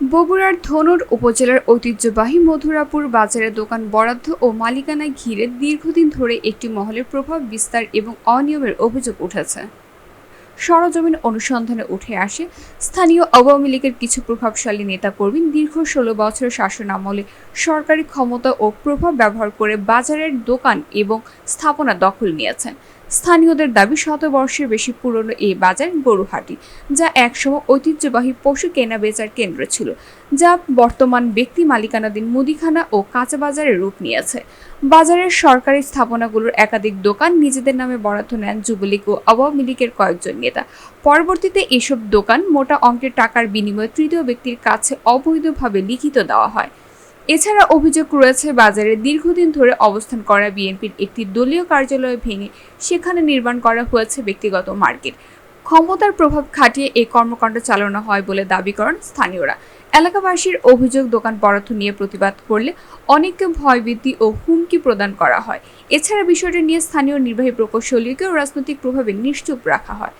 বগুড়ার ধনুর উপজেলার ঐতিহ্যবাহী মধুরাপুর বাজারে দোকান বরাদ্দ ও মালিকানা ঘিরে দীর্ঘদিন ধরে একটি মহলের প্রভাব, বিস্তার এবং অনিয়মের অভিযোগ উঠেছে। সরজমিন অনুসন্ধানে উঠে আসে, স্থানীয় আওয়ামী লীগের কিছু প্রভাবশালী নেতাকর্মী দীর্ঘ ষোলো বছর শাসন আমলে সরকারি ক্ষমতা ও প্রভাব ব্যবহার করে বাজারের দোকান এবং স্থাপনা দখল নিয়েছেন। স্থানীয়দের দাবি শতবর্ষের বেশি পুরনো এই বাজার গরুহাটি, যা একসময় ঐতিহ্যবাহী পশু কেনা বেচার কেন্দ্র ছিল, যা বর্তমান ব্যক্তি মালিকানাধীন মুদিখানা ও কাঁচা বাজারের রূপ নিয়েছে। বাজারের সরকারি স্থাপনাগুলোর একাধিক দোকান নিজেদের নামে বরাদ্দ নেন যুবলীগ ও আওয়ামী লীগের কয়েকজন নেতা। পরবর্তীতে এসব দোকান মোটা অঙ্কের টাকার বিনিময়ে তৃতীয় ব্যক্তির কাছে অবৈধভাবে লিখিত দেওয়া হয়। এছাড়া অভিযোগ রয়েছে, বাজারে দীর্ঘদিন ধরে অবস্থান করা বিএনপির একটি দলীয় কার্যালয় ভেঙে সেখানে নির্মাণ করা হয়েছে ব্যক্তিগত মার্কেট। ক্ষমতার প্রভাব খাটিয়ে এই কর্মকাণ্ড চালানো হয় বলে দাবি করেন স্থানীয়রা। এলাকাবাসীর অভিযোগ, দোকান বরাদ্দ নিয়ে প্রতিবাদ করলে অনেককে ভয়ভীতি ও হুমকি প্রদান করা হয়। এছাড়া বিষয়টি নিয়ে স্থানীয় নির্বাহী প্রকৌশলীকেও রাজনৈতিক প্রভাবে নিশ্চুপ রাখা হয়।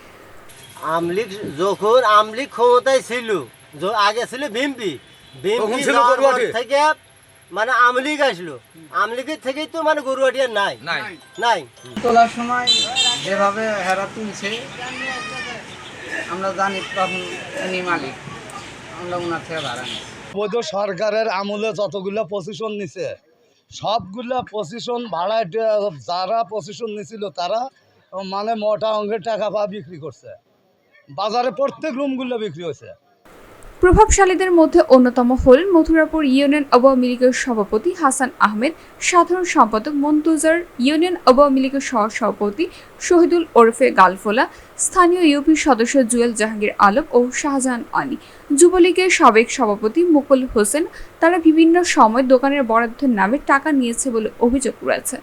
আমলিগ যখন আমলিগ ক্ষমতায় ছিল আগে ছিল বিএমপি তখন বিএমপি ছিল গরুয়াটি। থেকে মানে আমলিগ আসলো। আমলিগের থেকেই তো মানে গরুয়াটি আর নাই। নাই। নাই। তোলার সময় যেভাবে হেরা তুলছে আমরা জানি তখন উনি মালিক। আমরা ওনার থেকে ভাড়া নিই। বৈধ সরকারের আমলে যতগুলো পজিশন নিছে সবগুলা পজিশন ভাড়া যারা পজিশন নিছিল তারা মানে মোটা অঙ্কের টাকা পা বিক্রি করছে। বাজারে প্রত্যেক রুমগুলো বিক্রি হয়েছে। প্রভাবশালীদের মধ্যে অন্যতম হলেন মথুরাপুর ইউনিয়ন আওয়ামী লীগের সভাপতি হাসান আহমেদ, সাধারণ সম্পাদক মন্তুজার ইউনিয়ন আওয়ামী লীগের সহসভাপতি শহীদুল ওরফে গালফোলা, স্থানীয় ইউপি সদস্য জুয়েল জাহাঙ্গীর আলম ও শাহজাহান আলী। যুবলীগের সাবেক সভাপতি মুকুল হোসেন তারা বিভিন্ন সময় দোকানের বরাদ্দের নামে টাকা নিয়েছে বলে অভিযোগ রয়েছে।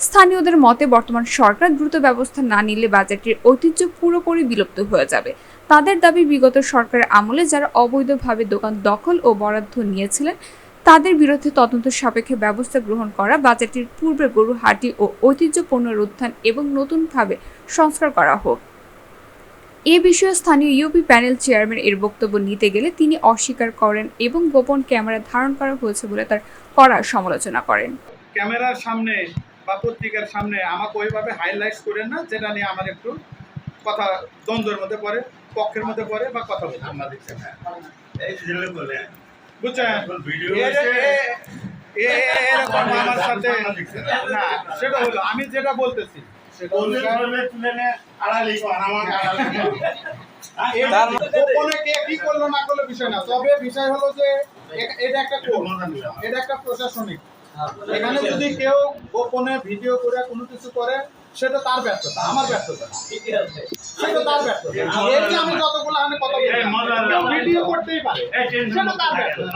স্থানীয়দের মতে বর্তমান সরকার দ্রুত ব্যবস্থা না নিলে বাজেটের ঐতিহ্য পুরোপুরি বিলুপ্ত হয়ে যাবে। তাদের দাবি, বিগত সরকারের আমলে যারা অবৈধভাবে দোকান দখল ও বরাদ্দ নিয়েছিলেন, তাদের বিরুদ্ধে তদন্ত সাপেক্ষে ব্যবস্থা গ্রহণ করা, বাজেটের পূর্বে গরু হাটি ও ঐতিহ্য পুনরুত্থান এবং নতুনভাবে সংস্কার করা হোক। এ বিষয়ে স্থানীয় ইউপি প্যানেল চেয়ারম্যান এর বক্তব্য নিতে গেলে তিনি অস্বীকার করেন এবং গোপন ক্যামেরা ধারণ করা হয়েছে বলে তার কড়া সমালোচনা করেন। ক্যামেরার সামনে বা পত্রিকার সামনে আমাকে ওইভাবে হাইলাইটস করেন না যেটা নিয়ে আমার একটু কথা দ্বন্দ্বের মধ্যে পড়ে পক্ষের মধ্যে পড়ে বা কথা বলতে বুঝছেন? এরকম আমার সাথে না সেটা হলো আমি যেটা বলতেছি সেটা হলো এটা গোপনে কে কি করল না করল বিষয় না তবে বিষয় হলো যে এটা একটা এটা একটা প্রশাসনিক। এখানে যদি কেউ গোপনে ভিডিও করে কোনো কিছু করে সেটা তার ব্যর্থতা আমার ব্যর্থতা। সেটা তার ব্যর্থতা। এর যে আমি যতগুলো আমি কথা ভিডিও করতেই পারি সেটা তার ব্যর্থতা।